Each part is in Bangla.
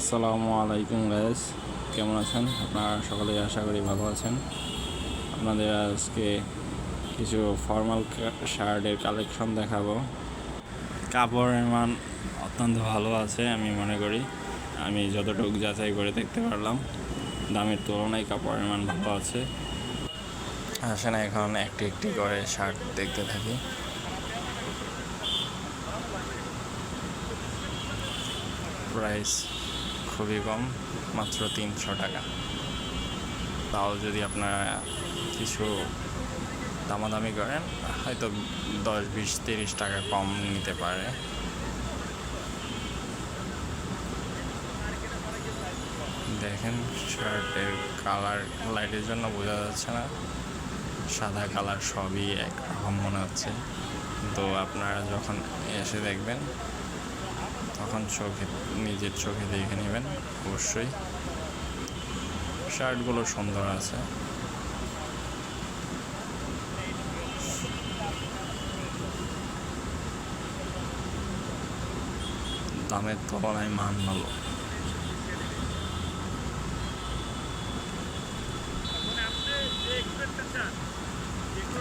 আসসালামু আলাইকুম গাইস কেমন আছেন? আপনারা সকলেই আশা করি ভালো আছেন। আপনাদের আজকে কিছু ফর্মাল শার্টের কালেকশন দেখাবো। কাপড়ের মান অত্যন্ত ভালো আছে, আমি মনে করি। আমি যতটুকু যাচাই করে দেখতে পারলাম, দামের তুলনায় কাপড়ের মান ভালো আছে। আসেন এখন একটি একটি করে শার্ট দেখতে থাকি। প্রাইস খুবই কম, মাত্র তিনশো টাকা। তাও যদি আপনারা কিছু দামাদামি করেন, হয়তো দশ, বিশ, তিরিশ টাকা কম নিতে পারে। দেখেন, শার্টের কালার, লাইটের জন্য বোঝা যাচ্ছে না। সাদা কালার সবই একরকম মনে হচ্ছে। তো আপনারা যখন এসে দেখবেন তখন চোখে, নিজের চোখে দেখে নেবেন, অবশ্যই। শার্টগুলো সুন্দর আছে। দামের তুলনায় মান ভালো।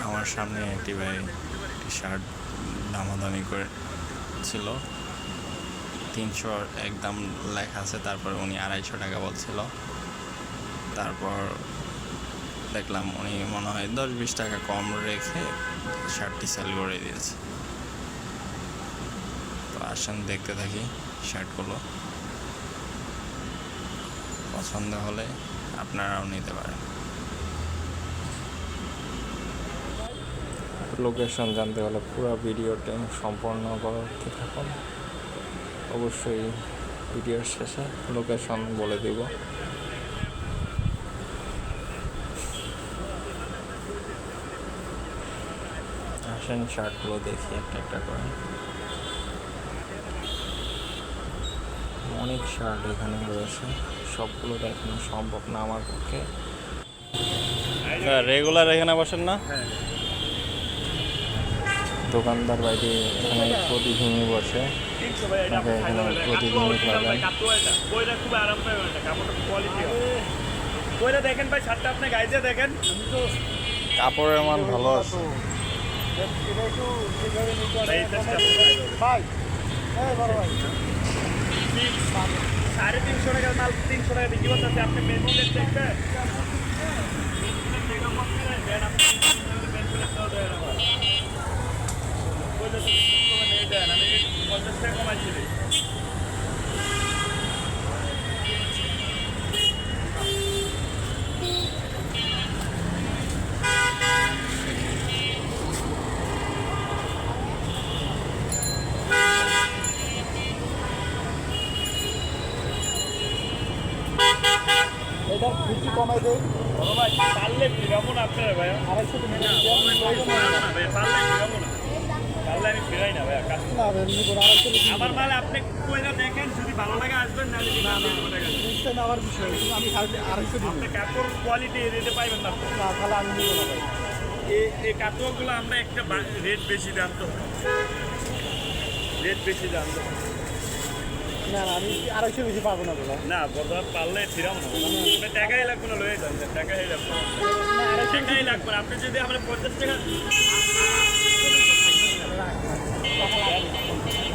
আমার সামনে একটি ভাই শার্ট দামাদামি করে ছিল। তিনশো একদম লেখা আছে, তারপর উনি আড়াইশো টাকা বলছিল। তারপর দেখলাম উনি মনে হয় দশ বিশ টাকা কম রেখে শার্টটি সেল করে দিয়েছে। তো আসেন, দেখতে থাকি শার্টগুলো। পছন্দ হলে আপনারাও নিতে পারেন। লোকেশন জানতে হলে পুরো ভিডিওটি সম্পূর্ণ করতে থাকুন। অবশ্যই ভিডিওর শেষে লোকেশন বলে দিব। আসেন শার্টগুলো দেখি একটা একটা করে। অনেক শার্ট এখানে রয়েছে সবগুলো দেখানো সম্ভব না আমার পক্ষে। রেগুলার এখানে বসেন না? দোকানদার বাইরে এখানে প্রতিদিনই বসে। দেখেন ভাই শার্টটা আপনি গাইতে দেখেন কাপড়ের মান ভালো আছে। সাড়ে তিনশো টাকার মাল তিনশো টাকা বিক্রি করতেছে আপনি মেনুলের দেখবেন আমি পঞ্চাশ টাকা কমাইছি। এটা ফিফটি কমাই ভাই পারলে ফিরাবো না আপনারা আড়াইশো টাকা পারলে ফিরাবো না। না এমনি করে আমার মাল আপনি কইরা দেখেন যদি ভালো লাগে আসবেন না। না না বুঝতে নেওয়ার বিষয় আমি আড়াইশো দিব। কাপড় কোয়ালিটি রেটে পাইবেন না। তাহলে আমি নিব না ভাই। এই এই আমরা একটা রেট বেশি দাম তো। রেট বেশি দাম তো। না না আমি আড়াইশো বেশি পারব না দাদা। না বর্তমান পারলে ফিরাম না। টাকাই লাগবে না লয়ে যান। টাকাই লাগবে না। টাকাই লাগবে আপনি যদি আমরা পঞ্চাশ টাকা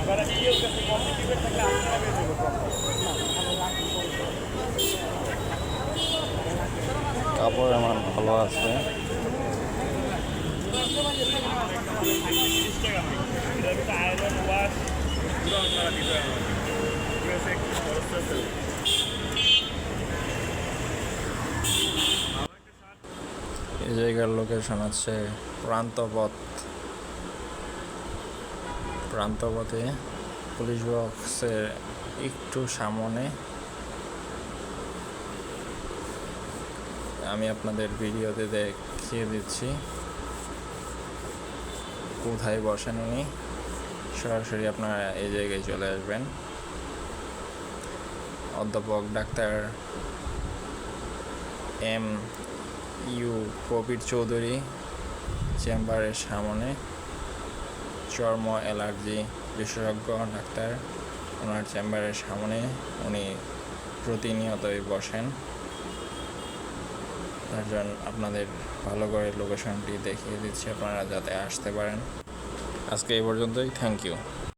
এবার কেউ কাছে কম্পিটিভেট থাকলে আপনারা বেশি দেবো কম। কাপড়ের মান ভালো আছে তিরিশ টাকা এটা হচ্ছে আয়রন ওয়াশ পুরো আপনারা দিতে হবে ঠিক আছে একটু ভালো আছে। এই জায়গার লোকেশন আছে প্রান্তপথ। প্রান্তপথে পুলিশ বক্সের একটু সামনে। আমি আপনাদের ভিডিওতে দেখিয়ে দিচ্ছি। কোথায় বসেন উনি? সরাসরি আপনারা এই জায়গায় চলে আসবেন। অধ্যাপক doctor M U Kabir Chowdhury, চেম্বারের সামনে চর্ম অ্যালার্জি বিশেষজ্ঞ ডাক্তার, ওনার চেম্বারের সামনে উনি প্রতিনিয়তই বসেন। জন্য আপনাদের ভালো করে লোকেশনটি দেখিয়ে দিচ্ছি, আপনারা যাতে আসতে পারেন। আজকে এই পর্যন্তই থ্যাংক ইউ